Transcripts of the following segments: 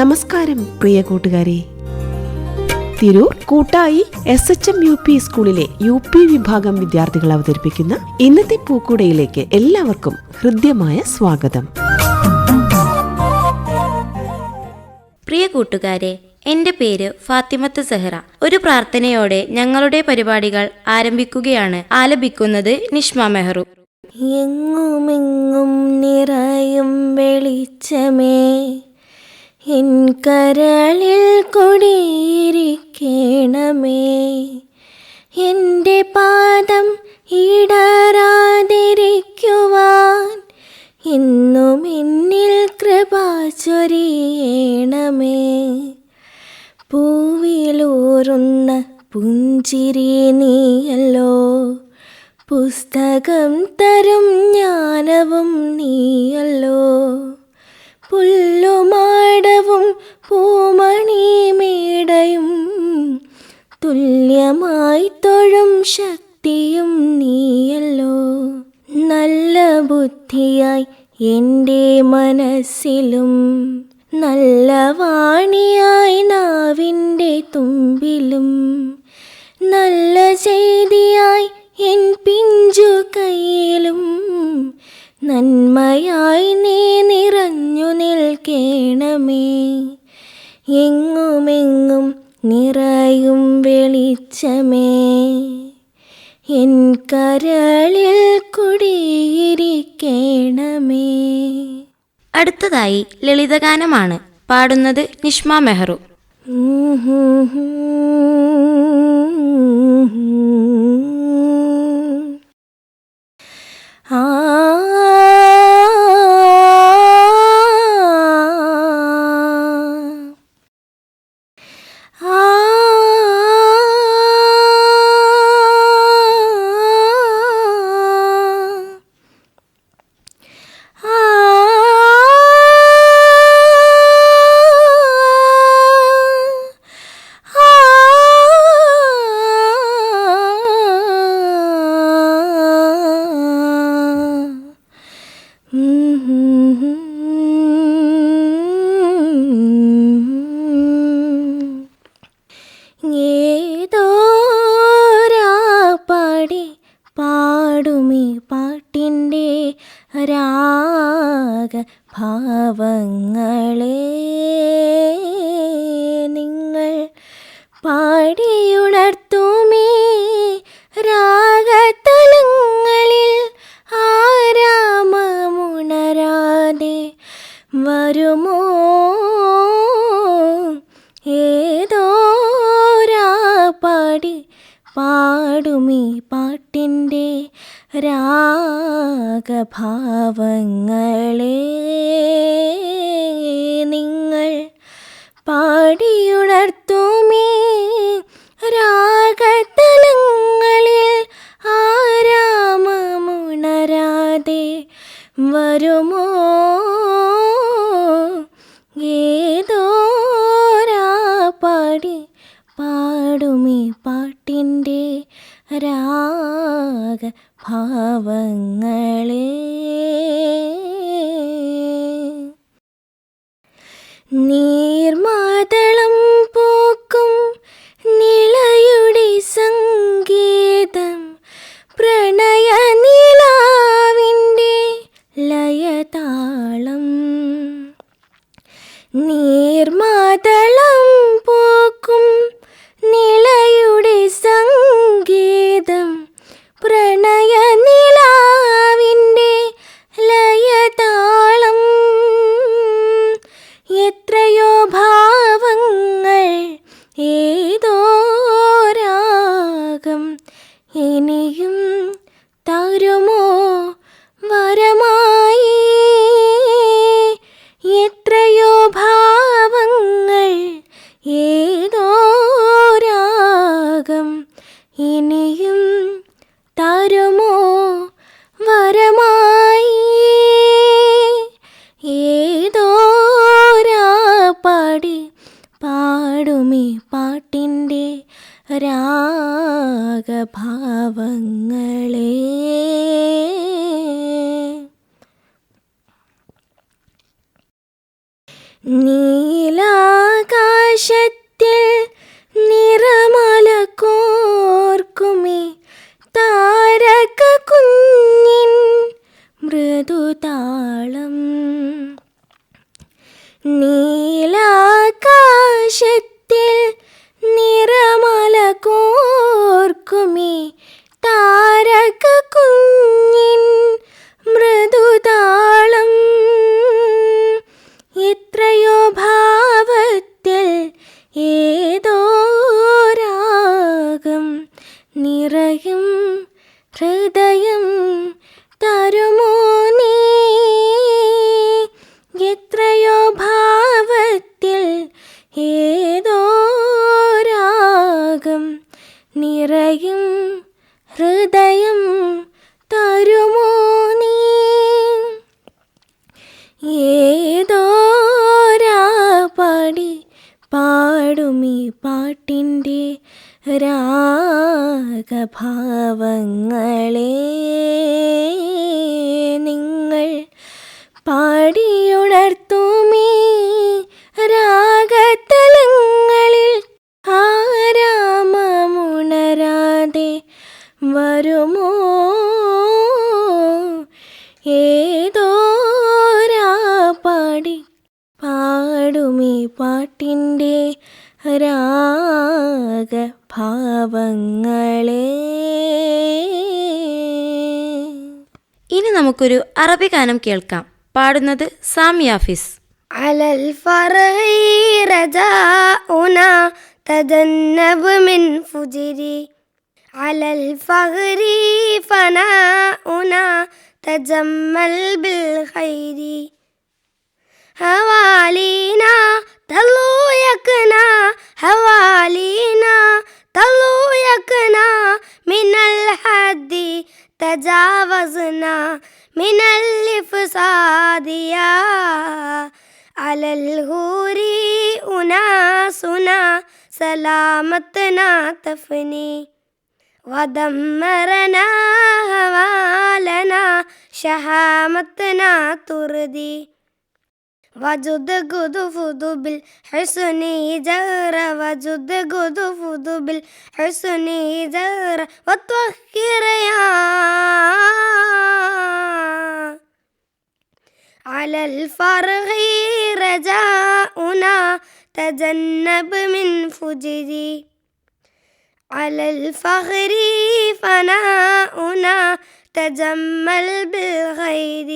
നമസ്കാരം പ്രിയ കൂട്ടുകാരെ. Tirur Koottayi S H M U P സ്കൂളിലെ യു പി വിഭാഗം വിദ്യാർത്ഥികൾ അവതരിപ്പിക്കുന്ന ഇന്നത്തെ പൂക്കൂടയിലേക്ക് എല്ലാവർക്കും ഹൃദ്യമായ സ്വാഗതം. പ്രിയ കൂട്ടുകാരെ എന്റെ പേര് ഫാത്തിമത്ത് സെഹ്റ. ഒരു പ്രാർത്ഥനയോടെ ഞങ്ങളുടെ പരിപാടികൾ ആരംഭിക്കുകയാണ്. ആലപിക്കുന്നത് നിഷ്മ മെഹ്റു. എങ്ങുമെങ്ങും നിറയും വെളിച്ചമേ. എൻ കരളിൽ കൊടിയിരിക്കണമേ. എന്റെ പാദം ഇടരാതിരിക്കുവാൻ ഇന്നും എന്നിൽ കൃപ ചൊരിയണമേ. പൂവിലൂറുന്ന പുഞ്ചിരി നീയല്ലോ. പുസ്തകം തരും ജ്ഞാനവും നീയല്ലോ. പുല്ലുമാടവും പൂമണി മേടയും തുല്യമായി തൊഴും ശക്തിയും നീയല്ലോ. നല്ല ബുദ്ധിയായി എന്റെ മനസ്സിലും നല്ല വാണിയായി നാവിന്റെ തുമ്പിലും നല്ല ചെയ്തിയായി എൻ പിഞ്ചു കയ്യിലും നന്മയായി നീ നിറഞ്ഞു നിൽക്കേണമേ. എങ്ങുമെങ്ങും നിറയും വെളിച്ചമേ. എൻ കരളിൽ കുടിയിരിക്കേണമേ. അടുത്തതായി ലളിതഗാനമാണ് പാടുന്നത് നിഷ്മ മെഹ്റു. 啊。ഭാവങ്ങളെ നിങ്ങൾ പാടിയുണർത്തുമീ രാഗഭാവങ്ങളെ നിങ്ങൾ പാടിയുണർത്തുമേ രാഗതലങ്ങളിൽ ആരാമമുണരാതെ വരുമോ? ഏതോരാപ്പാടി പാടുമേ പാട്ടിന്റെ രാഗ ഭാവങ്ങളെ நிறம் പാടുമീ പാട്ടിന്റെ രാഗഭാവങ്ങളെ നിങ്ങൾ പാടിയുണർത്തുമീ രാഗതലങ്ങളിൽ ആരാമമുണരാതെ വരുമോ? പാട്ടിൻ്റെ രാഗഭാവങ്ങളെ ഇനി നമുക്കൊരു അറബി ഗാനം കേൾക്കാം പാടുന്നത് സാമിയാഫിസ് على الفرح رجاؤنا تجنب من فجري على الفخر فناؤنا تجمل بالخير هوالينا طلوا يكنا هوالينا طلوا يكنا. من الحد تجاوزنا من الفساد يا. على الهور أناسنا سلامتنا تفني. ودمرنا هوالنا شهامتنا تردي وجد قدفد بالحسن جهر وجد قدفد بالحسن جهر وطهر يا على الفرغ رجاؤنا تجنب من فجري على الفخر فناؤنا تجمل بالخير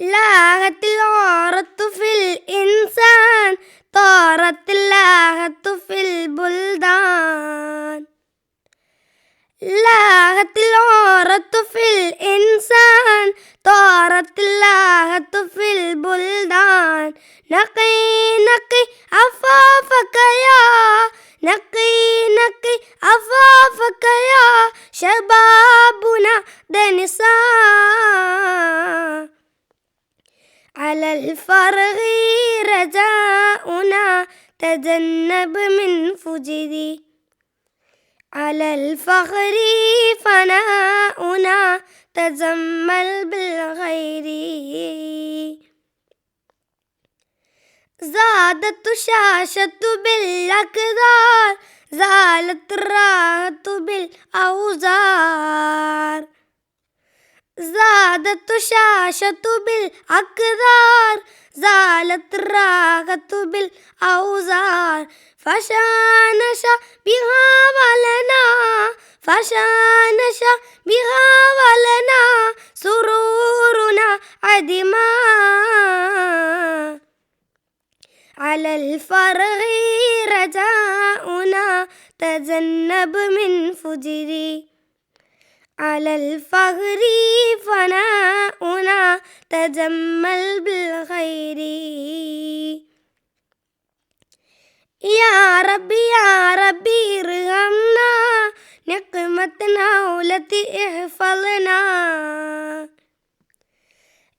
لاغت العورة في الإنسان طارت اللاغة في البلدان لاغت العورة في الإنسان طارت اللاغة في البلدان نقي نقي عفافك يا نقي نقي عفافك يا شبابنا دنسان على الفرغ رجاؤنا تجنب من فجري على الفخر فناؤنا تجمل بالغير. زادت الشاشة بالأقدار زالت الراحة بالأوزار. زادت الشاشة بالأقدار زالت الراحة بالأوزار فشانش بها ولنا فشانش بها ولنا سرورنا عدما. على الفرغ رجاؤنا تجنب من فجري. على الفخر فناؤنا تجمل بالخير. يا ربي يا ربي ارحمنا نقمة التي احفظنا.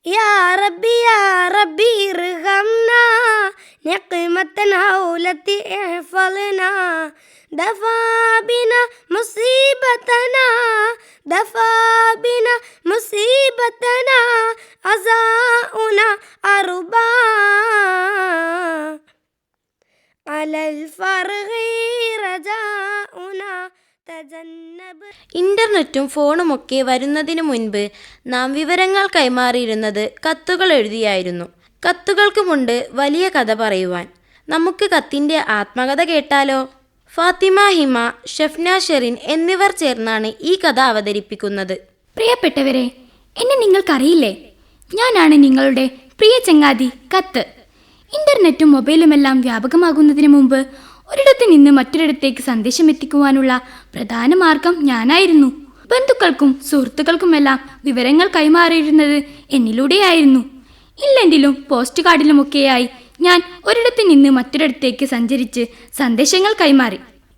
يا ربي يا ربي ارحمنا نقمة هولة احفظنا دفع بنا مصيبتنا دفع بنا مصيبتنا عزاؤنا أربا على الفرغ رجاؤنا ഇന്റർനെറ്റും ഫോണും ഒക്കെ വരുന്നതിനു മുൻപ് നാം വിവരങ്ങൾ കൈമാറിയിരുന്നത് കത്തുകൾ എഴുതിയായിരുന്നു കത്തുകൾക്ക് മുണ്ട് വലിയ കഥ പറയുവാൻ. നമുക്ക് കത്തിന്റെ ആത്മകഥ കേട്ടാലോ? ഫാത്തിമ ഹിമ ഷെഫ്ന ഷെറിൻ എന്നിവർ ചേർന്നാണ് ഈ കഥ അവതരിപ്പിക്കുന്നത്. പ്രിയപ്പെട്ടവരെ എന്നെ നിങ്ങൾക്കറിയില്ലേ? ഞാനാണ് നിങ്ങളുടെ പ്രിയ ചങ്ങാതി കത്ത്. ഇന്റർനെറ്റും മൊബൈലുമെല്ലാം വ്യാപകമാകുന്നതിന് മുമ്പ് ഒരിടത്ത് നിന്ന് മറ്റൊരിടത്തേക്ക് സന്ദേശം എത്തിക്കുവാനുള്ള പ്രധാന മാർഗം ഞാനായിരുന്നു. ബന്ധുക്കൾക്കും സുഹൃത്തുക്കൾക്കുമെല്ലാം വിവരങ്ങൾ കൈമാറിയിരുന്നത് എന്നിലൂടെയായിരുന്നു. ഇല്ലെങ്കിലും പോസ്റ്റ് കാർഡിലുമൊക്കെയായി ഞാൻ ഒരിടത്ത് നിന്ന് മറ്റൊരിടത്തേക്ക് സഞ്ചരിച്ച് സന്ദേശങ്ങൾ കൈമാറി.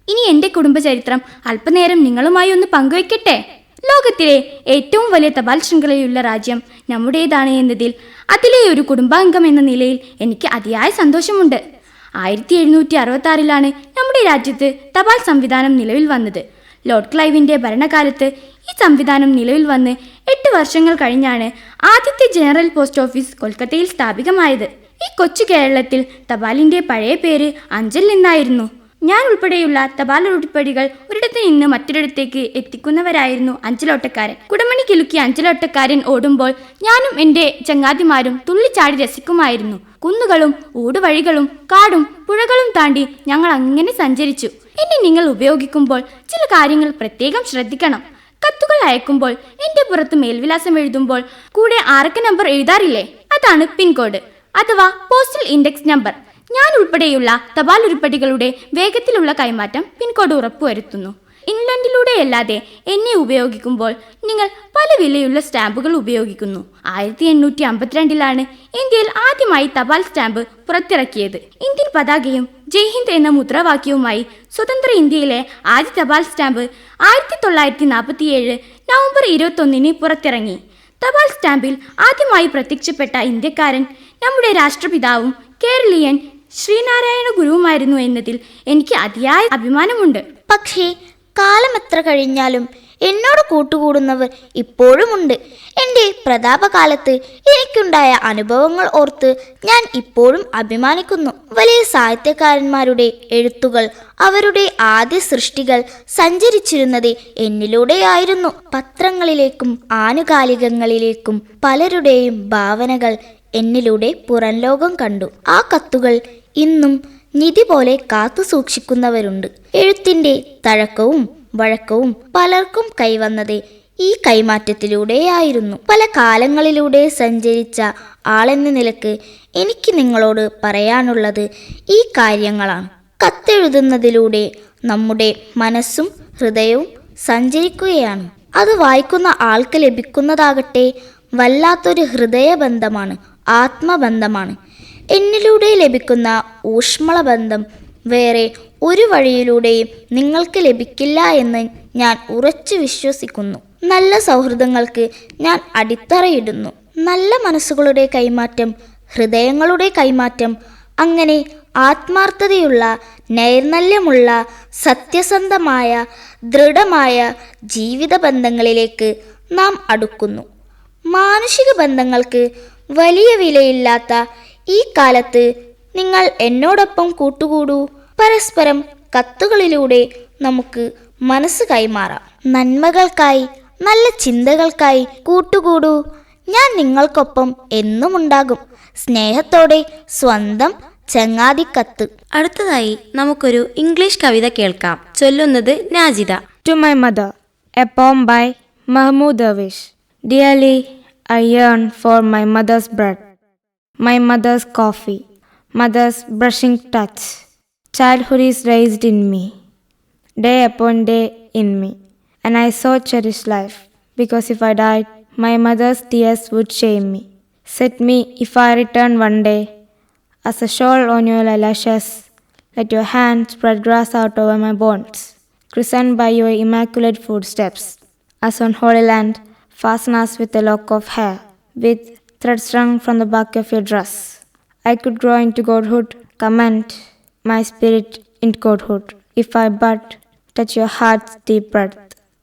ഇനി എന്റെ കുടുംബചരിത്രം അല്പനേരം നിങ്ങളുമായി ഒന്ന് പങ്കുവെക്കട്ടെ? ലോകത്തിലെ ഏറ്റവും വലിയ തപാൽ ശൃംഖലയുള്ള രാജ്യം നമ്മുടേതാണ് എന്നതിൽ അതിലെ ഒരു കുടുംബാംഗം എന്ന നിലയിൽ എനിക്ക് അതിയായ സന്തോഷമുണ്ട്. ആയിരത്തി എഴുന്നൂറ്റി അറുപത്തി നമ്മുടെ രാജ്യത്ത് തപാൽ സംവിധാനം നിലവിൽ വന്നത്. ലോർഡ് ക്ലൈവിന്റെ ഭരണകാലത്ത് ഈ സംവിധാനം നിലവിൽ വന്ന് എട്ട് വർഷങ്ങൾ കഴിഞ്ഞാണ് ആദ്യത്തെ ജനറൽ പോസ്റ്റ് ഓഫീസ് കൊൽക്കത്തയിൽ സ്ഥാപിതമായത് ഈ കൊച്ചു കേരളത്തിൽ തപാലിന്റെ പഴയ പേര് അഞ്ചൽ എന്നായിരുന്നു. ഞാൻ ഉൾപ്പെടെയുള്ള തപാൽ ഉരുപ്പടികൾ ഒരിടത്ത് നിന്ന് മറ്റൊരിടത്തേക്ക് എത്തിക്കുന്നവരായിരുന്നു അഞ്ചലോട്ടക്കാരൻ. കുടമണി കിലുക്കി അഞ്ചലോട്ടക്കാരൻ ഓടുമ്പോൾ ഞാനും എന്റെ ചങ്ങാതിമാരും തുള്ളിച്ചാടി രസിക്കുമായിരുന്നു. കുന്നുകളും ഊടുവഴികളും കാടും പുഴകളും താണ്ടി ഞങ്ങൾ അങ്ങനെ സഞ്ചരിച്ചു. ഇനി നിങ്ങൾ ഉപയോഗിക്കുമ്പോൾ ചില കാര്യങ്ങൾ പ്രത്യേകം ശ്രദ്ധിക്കണം. കത്തുകൾ അയക്കുമ്പോൾ എന്റെ പുറത്ത് മേൽവിലാസം എഴുതുമ്പോൾ കൂടെ ആർക്ക് നമ്പർ എഴുതാറില്ലേ? അതാണ് പിൻകോഡ് അഥവാ പോസ്റ്റൽ ഇൻഡെക്സ് നമ്പർ ഞാൻ ഉൾപ്പെടെയുള്ള തപാൽ ഉരുപ്പടികളുടെ വേഗത്തിലുള്ള കൈമാറ്റം പിൻകോഡ് ഉറപ്പുവരുത്തുന്നു. ഇംഗ്ലണ്ടിലൂടെയല്ലാതെ എന്നെ ഉപയോഗിക്കുമ്പോൾ നിങ്ങൾ പല വിലയുള്ള സ്റ്റാമ്പുകൾ ഉപയോഗിക്കുന്നു. ആയിരത്തി എണ്ണൂറ്റി അമ്പത്തിരണ്ടിലാണ് ഇന്ത്യയിൽ ആദ്യമായി തപാൽ സ്റ്റാമ്പ് പുറത്തിറക്കിയത്. ഇന്ത്യൻ പതാകയും ജയ്ഹിന്ദ് എന്ന മുദ്രാവാക്യവുമായി സ്വതന്ത്ര ഇന്ത്യയിലെ ആദ്യ തപാൽ സ്റ്റാമ്പ് ആയിരത്തി തൊള്ളായിരത്തി നാൽപ്പത്തിയേഴ് നവംബർ ഇരുപത്തൊന്നിന് പുറത്തിറങ്ങി. തപാൽ സ്റ്റാമ്പിൽ ആദ്യമായി പ്രത്യക്ഷപ്പെട്ട ഇന്ത്യക്കാരൻ നമ്മുടെ രാഷ്ട്രപിതാവും കേരളീയൻ ശ്രീനാരായണ ഗുരുവുമായിരുന്നു എന്നതിൽ എനിക്ക് അതിയായ അഭിമാനമുണ്ട്. പക്ഷേ കാലം എത്ര കഴിഞ്ഞാലും എന്നോട് കൂട്ടുകൂടുന്നവർ ഇപ്പോഴുമുണ്ട്. എന്റെ പ്രതാപകാലത്ത് എനിക്കുണ്ടായ അനുഭവങ്ങൾ ഓർത്ത് ഞാൻ ഇപ്പോഴും അഭിമാനിക്കുന്നു. വലിയ സാഹിത്യകാരന്മാരുടെ എഴുത്തുകൾ അവരുടെ ആദ്യ സൃഷ്ടികൾ സഞ്ചരിച്ചിരുന്നത് എന്നിലൂടെയായിരുന്നു. പത്രങ്ങളിലേക്കും ആനുകാലികങ്ങളിലേക്കും പലരുടെയും ഭാവനകൾ എന്നിലൂടെ പുറംലോകം കണ്ടു. ആ കത്തുകൾ ഇന്നും നിധി പോലെ കാത്തു സൂക്ഷിക്കുന്നവരുണ്ട്. എഴുത്തിന്റെ തഴക്കവും വഴക്കവും പലർക്കും കൈവന്നത് ഈ കൈമാറ്റത്തിലൂടെയായിരുന്നു. പല കാലങ്ങളിലൂടെ സഞ്ചരിച്ച ആളെന്ന നിലയ്ക്ക് എനിക്ക് നിങ്ങളോട് പറയാനുള്ളത് ഈ കാര്യങ്ങളാണ്. കത്തെഴുതുന്നതിലൂടെ നമ്മുടെ മനസ്സും ഹൃദയവും സഞ്ചരിക്കുകയാണ്. അത് വായിക്കുന്ന ആൾക്ക് ലഭിക്കുന്നതാകട്ടെ വല്ലാത്തൊരു ഹൃദയബന്ധമാണ് ആത്മബന്ധമാണ്. എന്നിലൂടെ ലഭിക്കുന്ന ഊഷ്മള ബന്ധം വേറെ ഒരു വഴിയിലൂടെയും നിങ്ങൾക്ക് ലഭിക്കില്ല എന്ന് ഞാൻ ഉറച്ചു വിശ്വസിക്കുന്നു. നല്ല സൗഹൃദങ്ങൾക്ക് ഞാൻ അടിത്തറയിടുന്നു. നല്ല മനസ്സുകളുടെ കൈമാറ്റം ഹൃദയങ്ങളുടെ കൈമാറ്റം അങ്ങനെ ആത്മാർത്ഥതയുള്ള നൈർമല്യമുള്ള സത്യസന്ധമായ ദൃഢമായ ജീവിത ബന്ധങ്ങളിലേക്ക് നാം അടുക്കുന്നു. മാനുഷിക ബന്ധങ്ങൾക്ക് വലിയ വിലയില്ലാത്ത ഈ കാലത്ത് നിങ്ങൾ എന്നോടൊപ്പം കൂട്ടുകൂടൂ. പരസ്പരം കത്തുകളിലൂടെ നമുക്ക് മനസ്സ് കൈമാറാം. നന്മകൾക്കായി നല്ല ചിന്തകൾക്കായി കൂട്ടുകൂടൂ. ഞാൻ നിങ്ങൾക്കൊപ്പം എന്നും ഉണ്ടാകും. സ്നേഹത്തോടെ സ്വന്തം ചങ്ങാതി കത്ത് അടുത്തതായി നമുക്കൊരു ഇംഗ്ലീഷ് കവിത കേൾക്കാം. ചൊല്ലുന്നത് Najitha to my mother a poem by Mahmoud അവിഷ് Dearly, I earn for my mother's bread, my mother's coffee, mother's brushing touch. Childhood is raised in me, day upon day in me, and I so cherish life, because if I died, my mother's tears would shame me. Set me, if I return one day, as a shawl on your eyelashes, let your hand spread grass out over my bones, christened by your immaculate footsteps. As on Holy Land, fasten us with a lock of hair, with thread strung from the back of your dress. I could grow into godhood, command my spirit in godhood, if I but touch your heart's deep breath.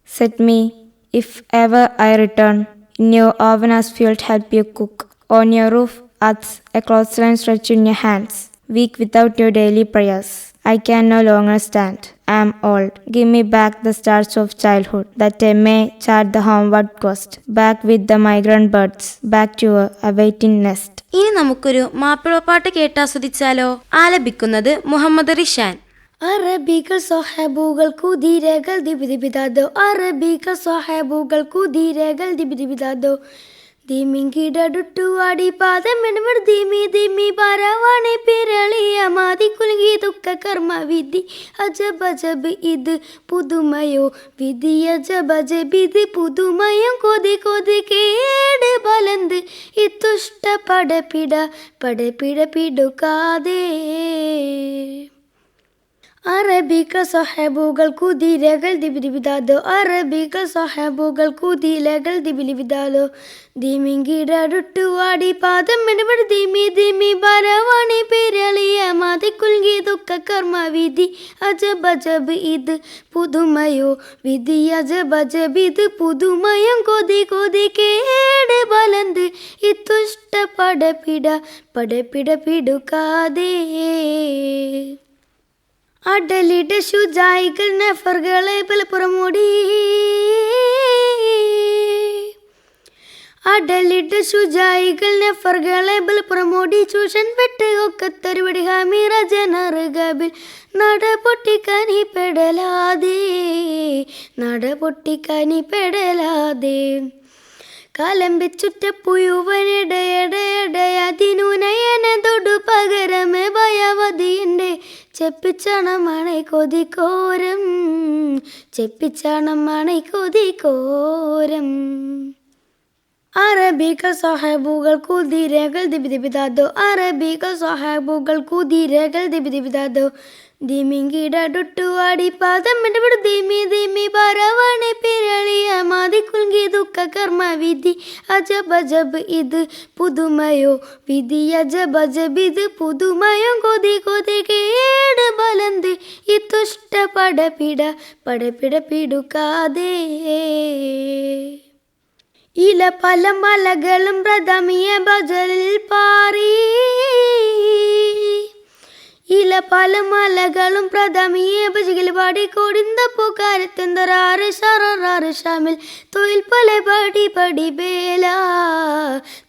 Set me, if ever I return, in your oven as fuel to help you cook, on your roof as a clothesline stretched in your hands, weak without your daily prayers. I can no longer stand. Am old. Give me back the stars of childhood, that I may chart the homeward coast. Back with the migrant birds, back to your awaiting nest. ഇനി നമുക്കൊരു മാപ്പിളപ്പാട്ട് കേട്ടാസ്വദിച്ചാലോ ആലപിക്കുന്നത് മുഹമ്മദ് റിഷാൻ അറബികൾ സ്വഹബുകൾ കുതിരകൾ ദിബിദിബിതാദോ അറബികൾ സ്വഹബുകൾ കുതിരകൾ ദിബിദിബിതാദോ ദിമിങ്കിടടുട്ടുവാടി പാദം മെടുമട് Dimi Dimi പരവാണെ പിരളിയ മാതി കുലുങ്ങി ദുഃഖ കർമ്മ വിധി അജബ് അജബ് ഇത് പുതുമയോ വിധി അജബ് അജബ് ഇത് പുതുമയം കൊതി കൊതി കേട് ബലന്ത് ഇത്തുഷ്ട പടപിട പടപിട അറബികൾ സഹബുകൾ കുതിരകൾ ദിബിദിബിതാദോ അറബികൾ സഹബുകൾ കുതിരകൾ ദിബിലിബിതാലോ ദിമിങ്കിടടുട്ടുവാടി പാദം ഇടപെട് ദിമി ദിമി ബലവാണി പിരളിയ മാതി കുൽകി ദുഃഖ കർമ്മ വിധി. അജബ് അജബ് ഇത് പുതുമയോ? വിധി അജബ് അജബ് ഇത് പുതുമയം. കൊതി കൊതി കേട് ബലന്ത് ഇത്തുഷ്ട പടപിട പടപിട പിടുക്കാതെ. അടലിട്ട് ശുചായികൾ നെഫറുകളെ ബലപ്പുറമോടി അടലിട്ട് ശുചായികൾ നെഫറുകളെ ബൽപ്പുറമോടി ചൂഷൻ വെട്ട് ഒക്കത്തരുവടി ഹമീറ ജനറുകബിൽ നട പൊട്ടിക്കാനി പെടലാതെ നട പൊട്ടിക്കാനി പെടലാതെ. കലമ്പിച്ചുറ്റപ്പുയുവനിടയടയടയതിനുനയനതൊടു പകരമേ ഭയവതിയുണ്ട് ചെപ്പിച്ചണമണை കൊതിക്കോരം. ചെപ്പിച്ചണമണை കൊതിക്കോരം. അറബികൾ സഹബുകൾ കുതിരകൾ ദിബിദിബിതാദോ അറബികൾ സഹബുകൾ കുതിരകൾ ദിബിദിബിതാദോ പാദം ഇടപെടു. ദിമി ദിമി പരവണെ പിരളിയ മാതി കുൽകി ദുഃഖ കർമ്മ വിധി. അജബ് അജബ് ഇത് പുതുമയോ? വിധി അജബ് അജബ് ഇത് പുതുമയോ? കൊതി കൊതി കേട് ബലന്ത് ഇത്തുഷ്ട പടപിട പടപിട പിടുക്കാതെ. ഇല പല മലകളും പ്രഥമിയ ബജലിൽ പാറി. ഇല പല മലകളും പ്രഥമിയെ ബജകിൽ പാടി കൊടിന്ത പൂക്കാരത്തെന്തറാറ് ഷറാറ് ഷാമിൽ. തൊഴിൽ പല പടി പടി വേല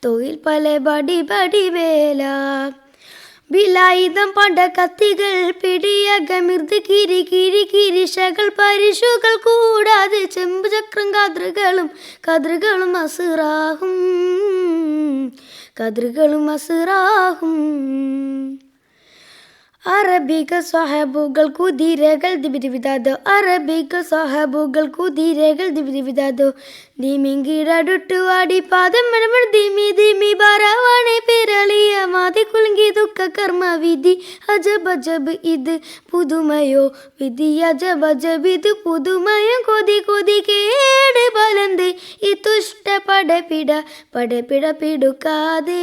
തൊഴിൽ പല പടി പടി വേല. വിലായുധം പണ്ട കത്തികൾ പിടിയകമിർത് കിരി കിരി കിരിശകൾ പരിശുകൾ കൂടാതെ ചെമ്പ് ചക്രം കതിറുകളും കതിറുകളും അസുറാകും കതിറുകളും അസുറാകും അറബികൾ സ്വഹബുകൾ കുതിരകൾ ദിബിദിബിതാദോ അറബിക സ്വഹബുകൾ കുതിരകൾ ദിബിരിവിതാദോ ദിമിങ്കിടടുട്ടു ആടി പാദം മെടമെട് ദിമി ദിമി ബറവാണെ പിരളിയ മാതി കുലുങ്കി ദുഃഖ കർമ്മ വിധി അജബ് അജബ് ഇത് പുതുമയോ? വിധി അജബ് അജബ് ഇത് പുതുമയം. കൊതി കൊതി കേട് ബലന്ത് ഈ തുഷ്ട പടപിട. പടപിട പിടുക്കാതെ.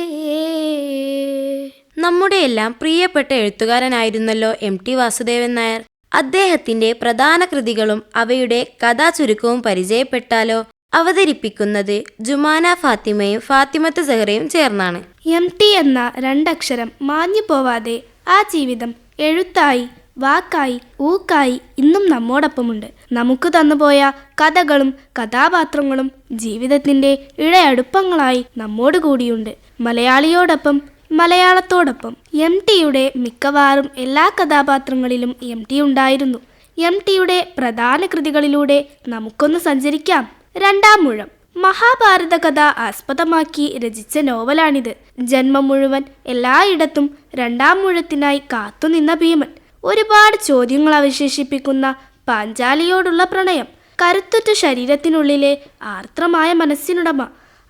നമ്മുടെയെല്ലാം പ്രിയപ്പെട്ട എഴുത്തുകാരനായിരുന്നല്ലോ എം ടി വാസുദേവൻ നായർ. അദ്ദേഹത്തിന്റെ പ്രധാന കൃതികളും അവയുടെ കഥാചുരുക്കവും പരിചയപ്പെട്ടാലോ അവതരിപ്പിക്കുന്നത് ജുമാന ഫാത്തിമയും ഫാത്തിമത്ത് സെഹ്റയും ചേർന്നാണ്. എം ടി എന്ന രണ്ടക്ഷരം മാഞ്ഞു പോവാതെ ആ ജീവിതം എഴുത്തായി വാക്കായി ഊക്കായി ഇന്നും നമ്മോടൊപ്പമുണ്ട്. നമുക്ക് തന്നുപോയ കഥകളും കഥാപാത്രങ്ങളും ജീവിതത്തിന്റെ ഇഴയടുപ്പങ്ങളായി നമ്മോട് കൂടിയുണ്ട് മലയാളിയോടൊപ്പം മലയാളത്തോടൊപ്പം എം ടിയുടെ മിക്കവാറും എല്ലാ കഥാപാത്രങ്ങളിലും എം ടി ഉണ്ടായിരുന്നു. എം ടിയുടെ പ്രധാന കൃതികളിലൂടെ നമുക്കൊന്ന് സഞ്ചരിക്കാം. രണ്ടാം മുഴം. മഹാഭാരത കഥ ആസ്പദമാക്കി രചിച്ച നോവലാണിത്. ജന്മം മുഴുവൻ എല്ലായിടത്തും രണ്ടാം മുഴത്തിനായി കാത്തുനിന്ന ഭീമൻ. ഒരുപാട് ചോദ്യങ്ങൾ അവശേഷിപ്പിക്കുന്ന പാഞ്ചാലിയോടുള്ള പ്രണയം. കരുത്തുറ്റ ശരീരത്തിനുള്ളിലെ ആർദ്രമായ മനസ്സിനുടമ.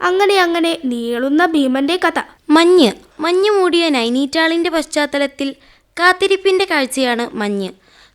അങ്ങനെ അങ്ങനെ നീളുന്ന ഭീമന്റെ കഥ. മഞ്ഞ്. മഞ്ഞ് മൂടിയ നൈനീറ്റാളിന്റെ പശ്ചാത്തലത്തിൽ കാത്തിരിപ്പിന്റെ കാഴ്ചയാണ് മഞ്ഞ്.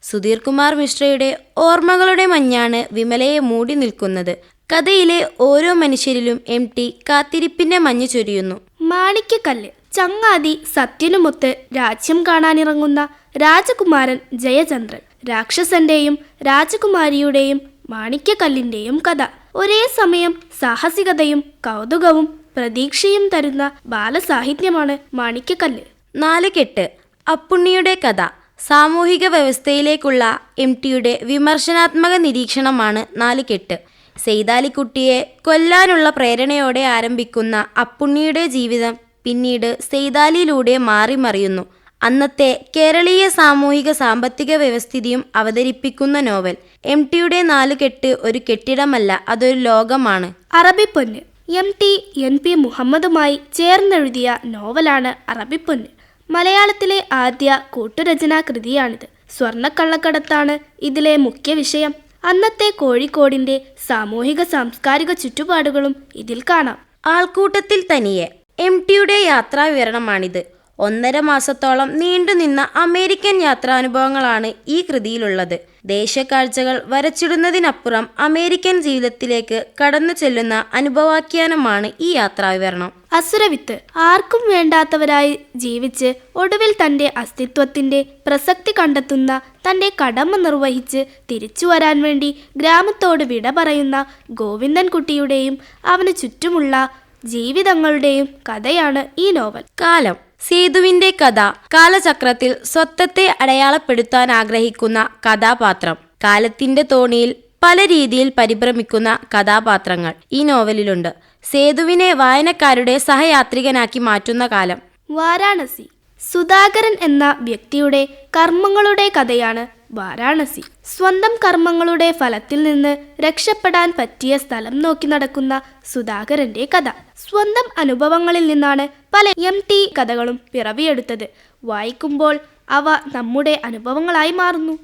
സുധീർ കുമാർ മിശ്രയുടെ ഓർമ്മകളുടെ മഞ്ഞാണ് വിമലയെ മൂടി നിൽക്കുന്നത്. കഥയിലെ ഓരോ മനുഷ്യരിലും എം ടി കാത്തിരിപ്പിന്റെ മഞ്ഞ് ചൊരിയുന്നു. മാണിക്യക്കല്ല് ചങ്ങാതി സത്യനുമൊത്ത് രാജ്യം കാണാനിറങ്ങുന്ന രാജകുമാരൻ ജയചന്ദ്രൻ രാക്ഷസന്റെയും രാജകുമാരിയുടെയും മാണിക്യക്കല്ലിന്റെയും കഥ. ഒരേ സമയം സാഹസികതയും കൗതുകവും പ്രതീക്ഷയും തരുന്ന ബാലസാഹിത്യമാണ് മാണിക്യക്കല്ല്. നാല് കെട്ട് അപ്പുണ്ണിയുടെ കഥ. സാമൂഹിക വ്യവസ്ഥയിലേക്കുള്ള എം ടിയുടെ വിമർശനാത്മക നിരീക്ഷണമാണ് നാല് കെട്ട് സെയ്താലിക്കുട്ടിയെ കൊല്ലാനുള്ള പ്രേരണയോടെ ആരംഭിക്കുന്ന അപ്പുണ്ണിയുടെ ജീവിതം പിന്നീട് സെയ്താലിയിലൂടെ മാറിമറിയുന്നു. അന്നത്തെ കേരളീയ സാമൂഹിക സാമ്പത്തിക വ്യവസ്ഥിതിയും അവതരിപ്പിക്കുന്ന നോവൽ. എം ടിയുടെ നാലുകെട്ട് ഒരു കെട്ടിടമല്ല അതൊരു ലോകമാണ്. അറബിപ്പൊന്ന്. എം ടി എൻ പി മുഹമ്മദുമായി ചേർന്നെഴുതിയ നോവലാണ് അറബിപ്പൊന്ന്. മലയാളത്തിലെ ആദ്യ കൂട്ടുരചനാ കൃതിയാണിത്. സ്വർണക്കള്ളക്കടത്താണ് ഇതിലെ മുഖ്യ വിഷയം. അന്നത്തെ കോഴിക്കോടിന്റെ സാമൂഹിക സാംസ്കാരിക ചുറ്റുപാടുകളും ഇതിൽ കാണാം. ആൾക്കൂട്ടത്തിൽ തനിയെ. എം ടിയുടെ യാത്രാവിവരണമാണിത്. ഒന്നര മാസത്തോളം നീണ്ടുനിന്ന അമേരിക്കൻ യാത്രാനുഭവങ്ങളാണ് ഈ കൃതിയിലുള്ളത്. ദേശക്കാഴ്ചകൾ വരച്ചിടുന്നതിനപ്പുറം അമേരിക്കൻ ജീവിതത്തിലേക്ക് കടന്നു ചെല്ലുന്ന അനുഭവാഖ്യാനമാണ് ഈ യാത്രാവിവരണം. അസുരവിത്ത് ആർക്കും വേണ്ടാത്തവരായി ജീവിച്ച് ഒടുവിൽ തന്റെ അസ്തിത്വത്തിന്റെ പ്രസക്തി കണ്ടെത്തുന്ന തന്റെ കടമ നിർവഹിച്ച് തിരിച്ചു വരാൻ വേണ്ടി ഗ്രാമത്തോട് വിട പറയുന്ന ഗോവിന്ദൻകുട്ടിയുടെയും അവന് ചുറ്റുമുള്ള ജീവിതങ്ങളുടെയും കഥയാണ് ഈ നോവൽ. കാലം. സേതുവിന്റെ കഥ കാലചക്രത്തിൽ സ്വത്വത്തെ അടയാളപ്പെടുത്താൻ ആഗ്രഹിക്കുന്ന കഥാപാത്രം. കാലത്തിന്റെ തോണിയിൽ പല രീതിയിൽ പരിഭ്രമിക്കുന്ന കഥാപാത്രങ്ങൾ ഈ നോവലിലുണ്ട്. സേതുവിനെ വായനക്കാരുടെ സഹയാത്രികനാക്കി മാറ്റുന്ന കാലം. വാരാണസി. സുധാകരൻ എന്ന വ്യക്തിയുടെ കർമ്മങ്ങളുടെ കഥയാണ് വാരാണസി. സ്വന്തം കർമ്മങ്ങളുടെ ഫലത്തിൽ നിന്ന് രക്ഷപ്പെടാൻ പറ്റിയ സ്ഥലം നോക്കി നടക്കുന്ന സുധാകരന്റെ കഥ. സ്വന്തം അനുഭവങ്ങളിൽ നിന്നാണ് പല എം ടി കഥകളും പിറവിയെടുത്തത്. വായിക്കുമ്പോൾ അവ നമ്മുടെ അനുഭവങ്ങളായി മാറുന്നു.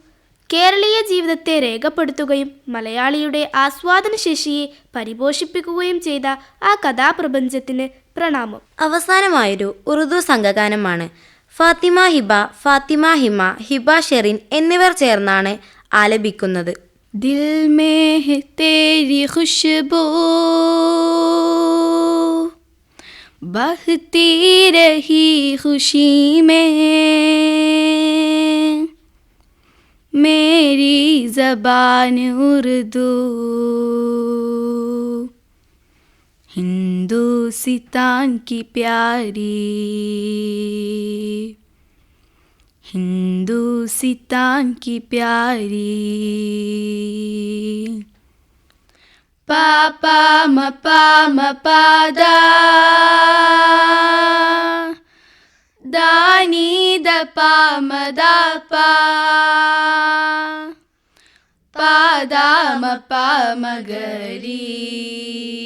കേരളീയ ജീവിതത്തെ രേഖപ്പെടുത്തുകയും മലയാളിയുടെ ആസ്വാദന ശേഷിയെ പരിപോഷിപ്പിക്കുകയും ചെയ്ത ആ കഥാപ്രപഞ്ചത്തിന് പ്രണാമം. അവസാനമായൊരു ഉറുദു സംഘഗാനമാണ് ഫാത്തിമ ഹിബ ഫാത്തിമ ഹിമ ഹിബ ഷെറിൻ എന്നിവർ ചേർന്നാണ് ആലപിക്കുന്നത്. ദിൽ മേ തേരി ഖുശ്ബൂ. ബഹത്തി രഹി ഖുഷി മേ മേരി ജബാൻ ഉർദൂ हिंदुस्तान की प्यारी। हिंदुस्तान की प्यारी। पापा दानी द पा म दा पा। पादा म पा म गरी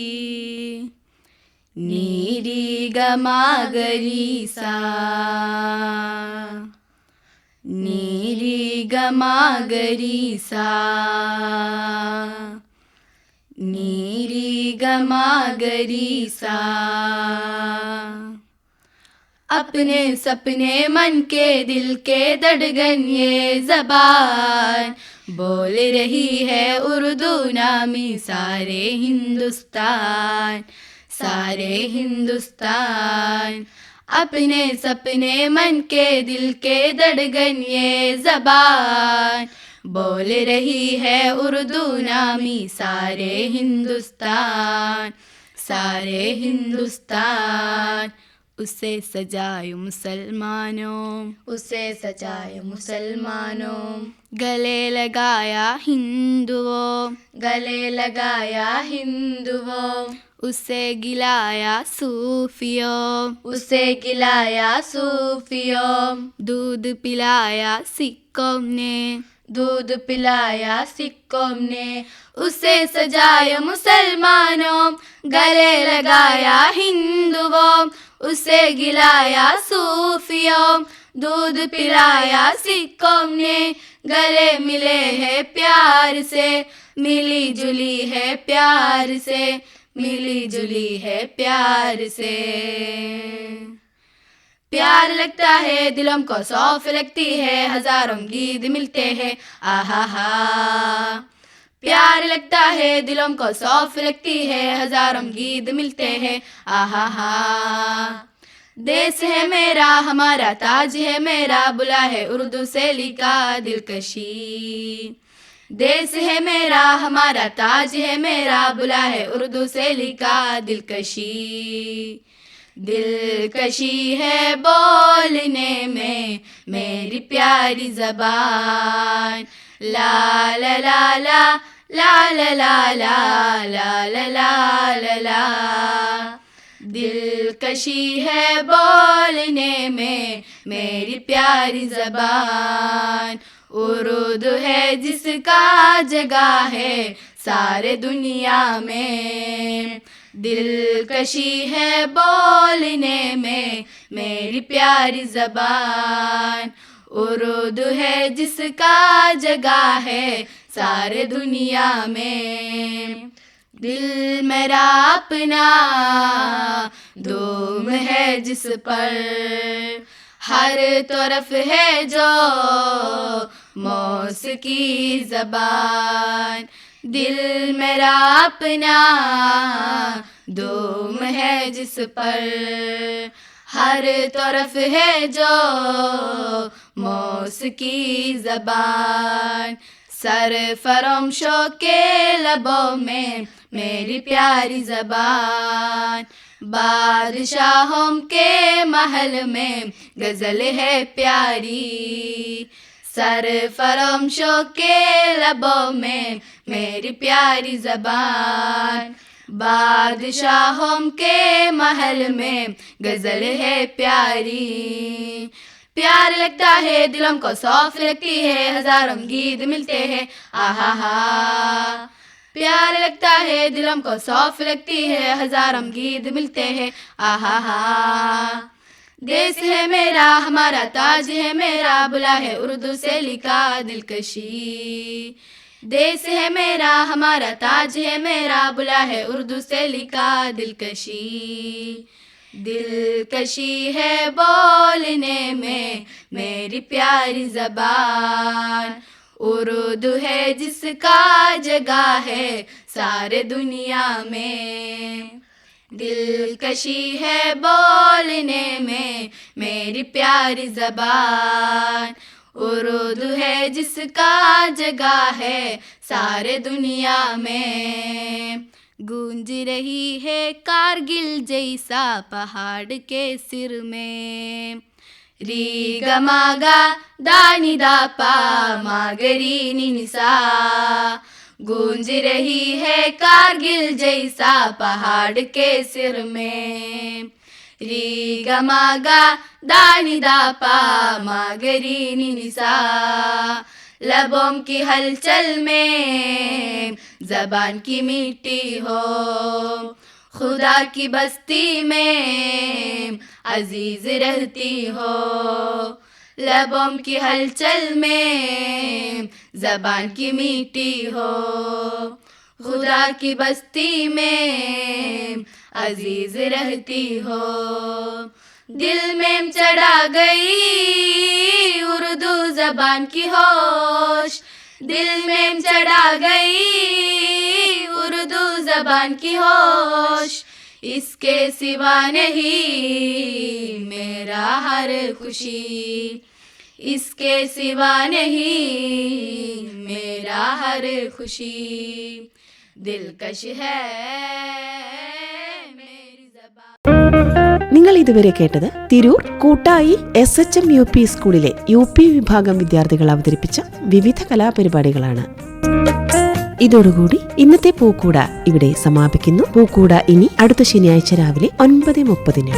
गमागरी सा नीरी गमागरी सा नीरी गमागरी सा अपने सपने मन के दिल के धड़गन ये जबान। बोल रही है उर्दू नामी सारे हिंदुस्तान। सारे हिंदुस्तान। अपने सपने मन के दिल के धड़कन ये जबान। बोल रही है उर्दू नामी सारे हिंदुस्तान सारे हिंदुस्तान। उसे सजाए मुसलमानों उसे सजाए मुसलमानों। गले लगाया हिंदुओं। गले लगाया हिंदुओं। उसे गिलाया सूफियों उसे गिलाया सूफियों। दूध पिलाया सिक्कों ने दूध पिलाया सिक्कों ने। उसे सजाया मुसलमानों गले लगाया हिंदुओं। उसे गिलाया सूफियों दूध पिलाया सिक्कों ने। गले मिले हैं प्यार से मिली जुली है प्यार से। मिली जुली है प्यार से। प्यार लगता है, दिलों को सौफ लगती है, हज़ारों गीत मिलते हैं, आहा हा। प्यार लगता है, दिलों को सौफ लगती है, हज़ारों गीत मिलते हैं, आहा हा। देश है मेरा, हमारा ताज है मेरा, बुला है उर्दू से लिखा दिलकशी। देश है मेरा हमारा ताज है मेरा बुला है उर्दू से लिखा दिलकशी दिलकशी है बोलने में मेरी प्यारी जबान ला ला ला ला ला ला ला ला ला ला ला ला ला दिलकशी है बोलने में मेरी प्यारी जबान उर्दू है जिसका जगह है सारे दुनिया में। दिलकशी है बोलने में, मेरी प्यारी जबान। उर्दू है जिसका जगह है सारे दुनिया में। दिल मेरा अपना, धूम है जिस पर। हर तरफ़ है जो मौसिकी जबान। दिल मेरा अपना धूम है जिस पर। हर तरफ़ है जो मौसिकी जबान। सर फरमशो के लबों में मेरी प्यारी जबान। बादशाहों के महल में गज़ल है प्यारी। सर फरमशो के लबों में मेरी प्यारी जबान। बादशाहों के महल में गज़ल है प्यारी। प्यार लगता है, दिलों को सौफ लगती है, हज़ारों गीत मिलते हैं। आहा हा। प्यार लगता है, दिलों को सौफ लगती है, हज़ारों गीत मिलते हैं। आहा देश है मेरा, हमारा ताज है मेरा, बुला है उर्दू से लिखा दिलकशी। देश है मेरा, हमारा ताज है मेरा, बुला है उर्दू से लिखा दिलकशी। दिलकशी है बोलने में मेरी प्यारी जबान। उर्दू है जिसका जगह है सारे दुनिया में। दिलकशी है बोलने में मेरी प्यारी जबान। उर्दू है जिसका जगह है सारे दुनिया में। गूंज रही है कारगिल जैसा पहाड़ के सिर में। री गमागा दानी दापा मागरी निसा गूंज रही है कारगिल जैसा पहाड़ के सिर में री गमागा दानी दा पा मागरी निसा लबों की हलचल में जबान की मिट्टी हो खुदा की बस्ती में अज़ीज़ रहती हो। लबों की हलचल में जबान की मीठी हो। खुदा की बस्ती में अज़ीज़ रहती हो। दिल में चढ़ा गई उर्दू जबान की होश। दिल में चढ़ा गई जबान की होश इसके सिवा नहीं मेरा हर खुशी इसके सिवा नहीं मेरा हर खुशी दिलकश है मेरी जबान നിങ്ങൾ ഇതുവരെ കേട്ടത് Tirur Koottayi S H M U P സ്കൂളിലെ യു പി വിഭാഗം വിദ്യാർത്ഥികൾ അവതരിപ്പിച്ച വിവിധ കലാപരിപാടികളാണ് ഇതോടുകൂടി ഇന്നത്തെ പൂക്കൂട ഇവിടെ സമാപിക്കുന്നു. പൂക്കൂട ഇനി അടുത്ത ശനിയാഴ്ച രാവിലെ ഒൻപത് മുപ്പതിന്.